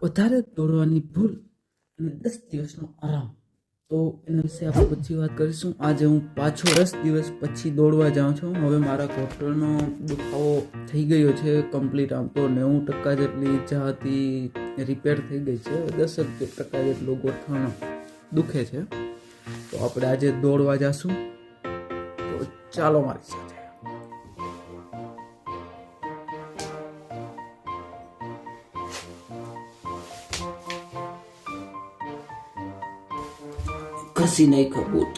વધારે દોડવાની ભૂલ અને દસ દિવસનો આરામ તો એના વિશે આપણે પછી વાત કરીશું આજે હું પાછો દસ દિવસ પછી દોડવા જાઉં છું હવે મારા ઘોટણનો દુખાવો થઈ ગયો છે કમ્પ્લીટ આમ તો નેવું ટકા જેટલી ઈજા હતી રિપેર થઈ ગઈ છે દસ ટકા જેટલું ગોઠણ દુખે છે તો આપણે આજે દોડવા જશું તો ચાલો મારી સાથે ઘસી નાખ્યો બૂટ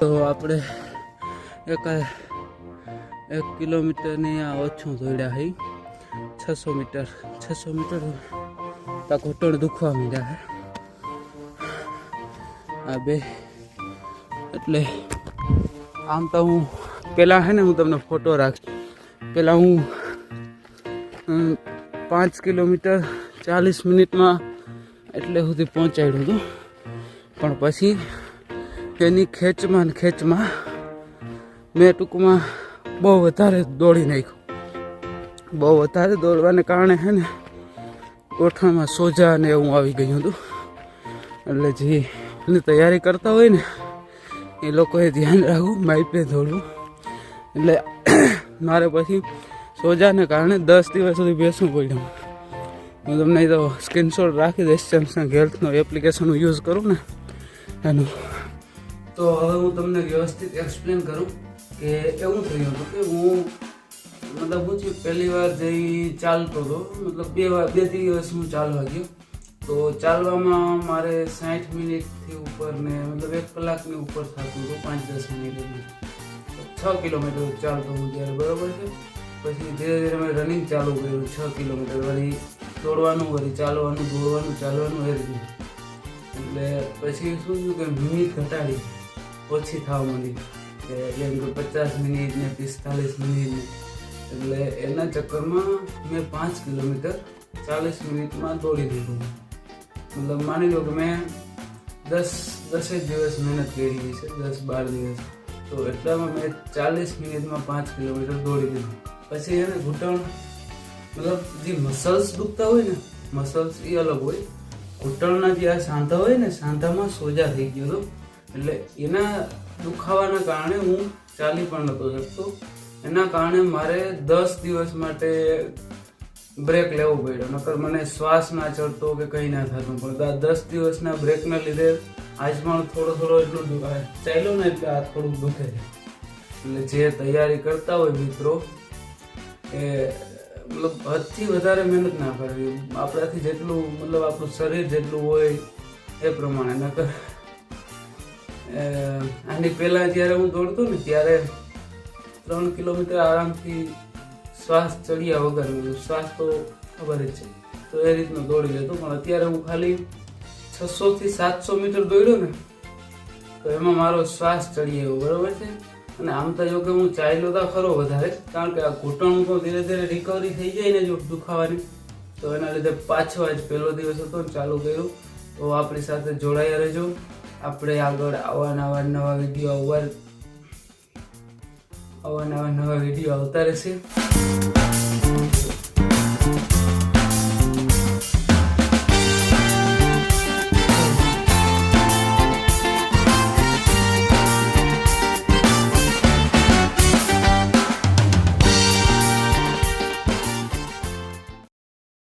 તો આપણે એક એક કિલોમીટરની આ ઓછું દોડ્યા હઈ. છસો મીટર છસો મીટર તા ઘૂંટણ દુખવા માંડ્યા આ બે. એટલે આમ તો હું પહેલાં હે ને હું તમને ફોટો રાખ. પહેલાં હું પાંચ કિલોમીટર ચાલીસ મિનિટમાં એટલે સુધી પહોંચાડ્યું હતું. પણ પછી તેની ખેંચમાં ને ખેંચમાં મેં ટૂંકમાં બહુ વધારે દોડી નાખ્યું. બહુ વધારે દોડવાને કારણે હે ને ગોઠણમાં સોજા ને એવું આવી ગયું હતું. એટલે જે એની તૈયારી કરતા હોય ને એ લોકોએ ધ્યાન રાખવું માઇપે દોડવું. એટલે મારે પછી સોજાને કારણે દસ દિવસ સુધી બેસવું પડ્યું. હું તમને તો સ્ક્રીનશોટ રાખી દઈશ સેમસંગ હેલ્થનો એપ્લિકેશન યુઝ કરું ને. એનું. તો હવે હું તમને વ્યવસ્થિત એક્સપ્લેન કરું કે એવું થયું હતું કે હું મતલબ હું છે પહેલી વાર જઈ ચાલતો હતો. મતલબ બે વાર, બે દિવસ હું ચાલવા ગયો. તો ચાલવામાં મારે સાઠ મિનિટથી ઉપર ને મતલબ એક કલાકની ઉપર થતું હતું, પાંચ દસ મિનિટ છ કિલોમીટર ચાલતો હું ત્યારે, બરાબર છે? પછી ધીરે ધીરે મેં રનિંગ ચાલુ કર્યું, છ કિલોમીટર વળી દોડવાનું વળી ચાલવાનું દોડવાનું ચાલવાનું એ રીતે. એટલે પછી શું થયું કે મિનિટ ઘટાડી. ઓછી થવા માંડી. જેમ કે પચાસ મિનિટ ને પિસ્તાલીસ મિનિટ એટલે એના ચક્કરમાં મેં પાંચ કિલોમીટર ચાલીસ મિનિટમાં દોડી દીધું મતલબ માની લો કે મેં દસ દસેક દિવસ મહેનત કરી છે, દસ બાર દિવસ. તો એટલામાં મેં ચાલીસ મિનિટમાં પાંચ કિલોમીટર દોડી દીધું પછી એને ઘૂંટણ મતલબ જે મસલ્સ દુખતા હોય ને મસલ્સ એ અલગ હોય. ઘૂંટણના જે આ સાંધા હોય ને, સાંધામાં સોજા થઈ ગયો હતો. એટલે એના દુખાવાના કારણે હું ચાલી પણ નહોતો શકતો. એના કારણે મારે દસ દિવસ માટે બ્રેક લેવો પડ્યો. નકર મને શ્વાસ ના ચડતો કે કંઈ ના થતું. પણ દસ દિવસના બ્રેકના લીધે આજ પણ થોડો થોડો એટલું દુખાય ચાલ્યો ને એટલે આ થોડુંક દુખે છે. એટલે જે તૈયારી કરતા હોય મિત્રો, એ મતલબ હદથી વધારે મહેનત ના કરવી. આપણાથી જેટલું, મતલબ આપણું શરીર જેટલું હોય એ પ્રમાણે. નકર આની પહેલાં જ્યારે હું દોડતો ને, ત્યારે ત્રણ કિલોમીટર આરામથી શ્વાસ ચડ્યા વગર શ્વાસ તો ખબર જ છે. તો એ રીતનું દોડી લેતો. પણ અત્યારે હું ખાલી છસોથી સાતસો મીટર દોડ્યો ને, તો એમાં મારો શ્વાસ ચડી આવ્યો બરાબર છે? અને આમ તો જો કે હું ચાલ્યો તો ખરો વધારે, કારણ કે આ ઘૂંટણ તો ધીરે ધીરે રિકવરી થઈ જાય ને જો દુખાવાની. તો એના લીધે પાછો આજ પહેલો દિવસ હતો ચાલુ કર્યું. તો આપણી સાથે જોડાયા રહેજો. આપણે આગળ આવા નવા નવા વીડિયો આવવા આવા નવા નવા વીડિયો આવતા રહેશે.